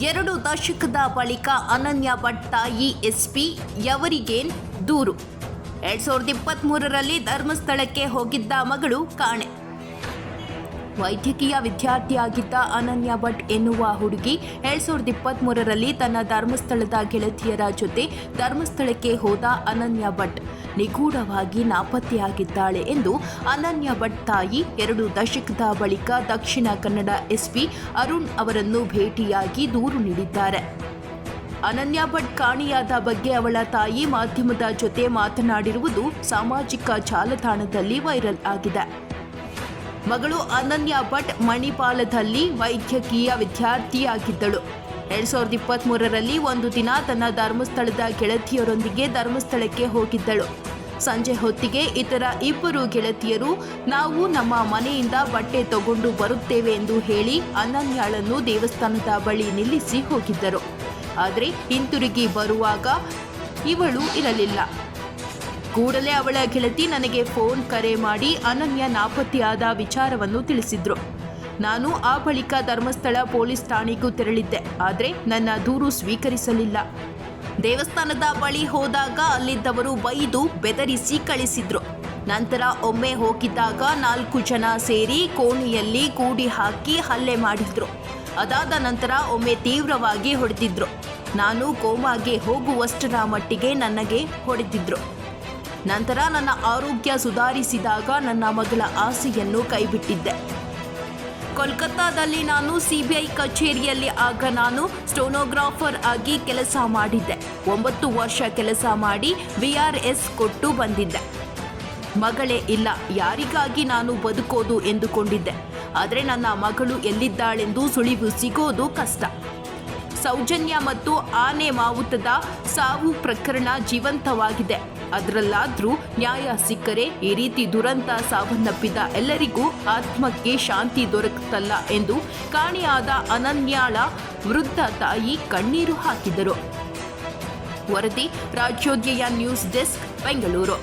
ಎರಡು ದಶಕದ ಬಳಿಕ ಅನನ್ಯ ಭಟ್ ಎಸ್ ಪಿ ಯವರಿಗೇನ್ ದೂರು? ಎರಡ್ ಸಾವಿರದ ಇಪ್ಪತ್ತ್ಮೂರರಲ್ಲಿ ಧರ್ಮಸ್ಥಳಕ್ಕೆ ಹೋಗಿದ್ದ ಮಗಳು ಕಾಣೆ. ವೈದ್ಯಕೀಯ ವಿದ್ಯಾರ್ಥಿಯಾಗಿದ್ದ ಅನನ್ಯ ಭಟ್ ಎನ್ನುವ ಹುಡುಗಿ ಎರಡ್ ಸಾವಿರದ ಇಪ್ಪತ್ತ್ಮೂರರಲ್ಲಿ ತನ್ನ ಧರ್ಮಸ್ಥಳದ ಗೆಳತಿಯರ ಜೊತೆ ಧರ್ಮಸ್ಥಳಕ್ಕೆ ಹೋದ ಅನನ್ಯ ಭಟ್. ನಿಗೂಢವಾಗಿ ನಾಪತ್ತೆಯಾಗಿದ್ದಾಳೆ ಎಂದು ಅನನ್ಯ ಭಟ್ ತಾಯಿ ಎರಡು ದಶಕದ ಬಳಿಕ ದಕ್ಷಿಣ ಕನ್ನಡ ಎಸ್ಪಿ ಅರುಣ್ ಅವರನ್ನು ಭೇಟಿಯಾಗಿ ದೂರು ನೀಡಿದ್ದಾರೆ. ಅನನ್ಯ ಭಟ್ ಕಾಣೆಯಾದ ಬಗ್ಗೆ ಅವಳ ತಾಯಿ ಮಾಧ್ಯಮದ ಜೊತೆ ಮಾತನಾಡಿರುವುದು ಸಾಮಾಜಿಕ ಜಾಲತಾಣದಲ್ಲಿ ವೈರಲ್ ಆಗಿದೆ. ಮಗಳು ಅನನ್ಯ ಭಟ್ ಮಣಿಪಾಲದಲ್ಲಿ ವೈದ್ಯಕೀಯ ವಿದ್ಯಾರ್ಥಿಯಾಗಿದ್ದಳು. ಎರಡ್ ಸಾವಿರದ ಇಪ್ಪತ್ತ್ಮೂರರಲ್ಲಿ ಒಂದು ದಿನ ತನ್ನ ಧರ್ಮಸ್ಥಳದ ಗೆಳತಿಯರೊಂದಿಗೆ ಧರ್ಮಸ್ಥಳಕ್ಕೆ ಹೋಗಿದ್ದಳು. ಸಂಜೆ ಹೊತ್ತಿಗೆ ಇತರ ಇಬ್ಬರು ಗೆಳತಿಯರು, ನಾವು ನಮ್ಮ ಮನೆಯಿಂದ ಬಟ್ಟೆ ತಗೊಂಡು ಬರುತ್ತೇವೆ ಎಂದು ಹೇಳಿ ಅನನ್ಯಾಳನ್ನು ದೇವಸ್ಥಾನದ ಬಳಿ ನಿಲ್ಲಿಸಿ ಹೋಗಿದ್ದರು. ಆದರೆ ಹಿಂತಿರುಗಿ ಬರುವಾಗ ಇವಳು ಇರಲಿಲ್ಲ. ಕೂಡಲೇ ಅವಳ ಗೆಳತಿ ನನಗೆ ಫೋನ್ ಕರೆ ಮಾಡಿ ಅನನ್ಯ ನಾಪತ್ತೆಯಾದ ವಿಚಾರವನ್ನು ತಿಳಿಸಿದ್ರು. ನಾನು ಆ ಬಳಿಕ ಧರ್ಮಸ್ಥಳ ಪೊಲೀಸ್ ಠಾಣೆಗೂ ತೆರಳಿದ್ದೆ. ಆದರೆ ನನ್ನ ದೂರು ಸ್ವೀಕರಿಸಲಿಲ್ಲ. ದೇವಸ್ಥಾನದ ಬಳಿ ಹೋದಾಗ ಅಲ್ಲಿದ್ದವರು ಬೈದು ಬೆದರಿಸಿ ಕಳಿಸಿದ್ರು. ನಂತರ ಒಮ್ಮೆ ಹೋಗಿದ್ದಾಗ ನಾಲ್ಕು ಜನ ಸೇರಿ ಕೋಣೆಯಲ್ಲಿ ಕೂಡಿ ಹಾಕಿ ಹಲ್ಲೆ ಮಾಡಿದ್ರು. ಅದಾದ ನಂತರ ಒಮ್ಮೆ ತೀವ್ರವಾಗಿ ಹೊಡೆದಿದ್ರು. ನಾನು ಕೋಮಾಗೆ ಹೋಗುವಷ್ಟರ ಮಟ್ಟಿಗೆ ನನಗೆ ಹೊಡೆದಿದ್ರು. ನಂತರ ನನ್ನ ಆರೋಗ್ಯ ಸುಧಾರಿಸಿದಾಗ ನನ್ನ ಮಗಳ ಆಸೆಯನ್ನು ಕೈಬಿಟ್ಟಿದ್ದೆ. ಕೋಲ್ಕತ್ತಾದಲ್ಲಿ ನಾನು ಸಿಬಿಐ ಕಚೇರಿಯಲ್ಲಿ ಆಗ ನಾನು ಸ್ಟೋನೋಗ್ರಾಫರ್ ಆಗಿ ಕೆಲಸ ಮಾಡಿದ್ದೆ. ಒಂಬತ್ತು ವರ್ಷ ಕೆಲಸ ಮಾಡಿ ಎಸ್ ಕೊಟ್ಟು ಬಂದಿದ್ದೆ. ಮಗಳೇ ಇಲ್ಲ, ಯಾರಿಗಾಗಿ ನಾನು ಬದುಕೋದು ಎಂದುಕೊಂಡಿದ್ದೆ. ಆದರೆ ನನ್ನ ಮಗಳು ಎಲ್ಲಿದ್ದಾಳೆಂದು ಸುಳಿವು ಸಿಗೋದು ಕಷ್ಟ. ಸೌಜನ್ಯ ಮತ್ತು ಆನೆ ಮಾವುತದ ಸಾವು ಪ್ರಕರಣ ಜೀವಂತವಾಗಿದೆ. ಅದರಲ್ಲಾದರೂ ನ್ಯಾಯ ಸಿಕ್ಕರೆ ಈ ರೀತಿ ದುರಂತ ಸಾವನ್ನಪ್ಪಿದ ಎಲ್ಲರಿಗೂ ಆತ್ಮಕ್ಕೆ ಶಾಂತಿ ದೊರಕುತ್ತಲ್ಲ ಎಂದು ಕಾಣೆಯಾದ ಅನನ್ಯಾಳ ವೃದ್ಧ ತಾಯಿ ಕಣ್ಣೀರು ಹಾಕಿದರು. ವರದಿ ರಾಜ್ಯೋದಯ ನ್ಯೂಸ್ ಡೆಸ್ಕ್, ಬೆಂಗಳೂರು.